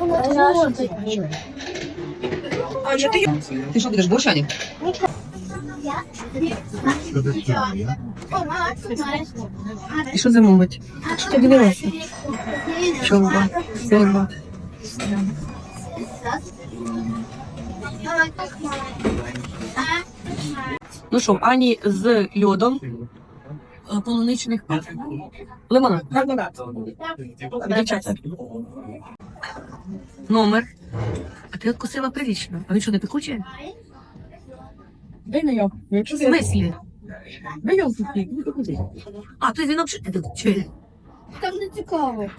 на дворі. А, ти? Ти що будеш борщ, Аня? І що замовить? Що дивилася? Чорба. Чорба. Ну що, Ані з льодом е, полуничних лимонад. Дівчата. Номер. А ти откусила прилично. А він що, не пекуче? Дай на його. В смислі? Дай його сухий. А, то він взагалі не пекуче. Там не цікаво.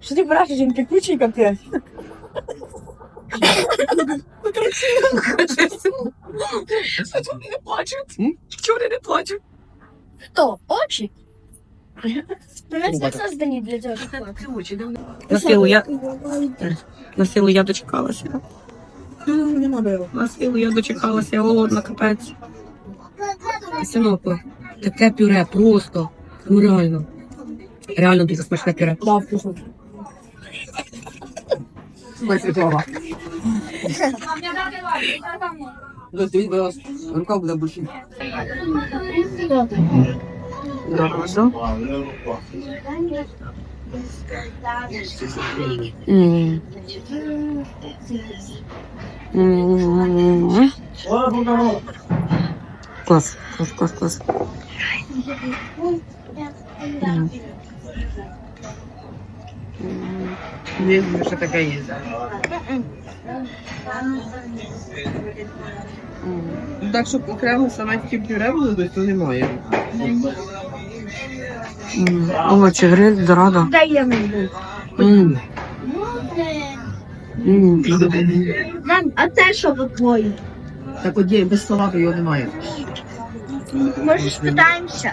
Що ти бачиш, він пекучий капець? А не плачуть? Чого не плачуть? Хто? Очі? Создані для цього. На силу я... На силу я дочекалася. Не надо. На силу я дочекалася, я голодна, капець. Синопа, таке пюре, просто. Ну реально. Реально дуже смачне пюре. Да, вкусно. Смачне пюре. Рука буде більше. Дорого. М. М. Клас, клас, клас, клас. М. Ні, що таке є. Так, щоб окремо саме тільки пюре було, то то немає. Овочі, гриль, дорада. Мам, а те що ви твої? Так от є, без салату його немає. Може спитаємося?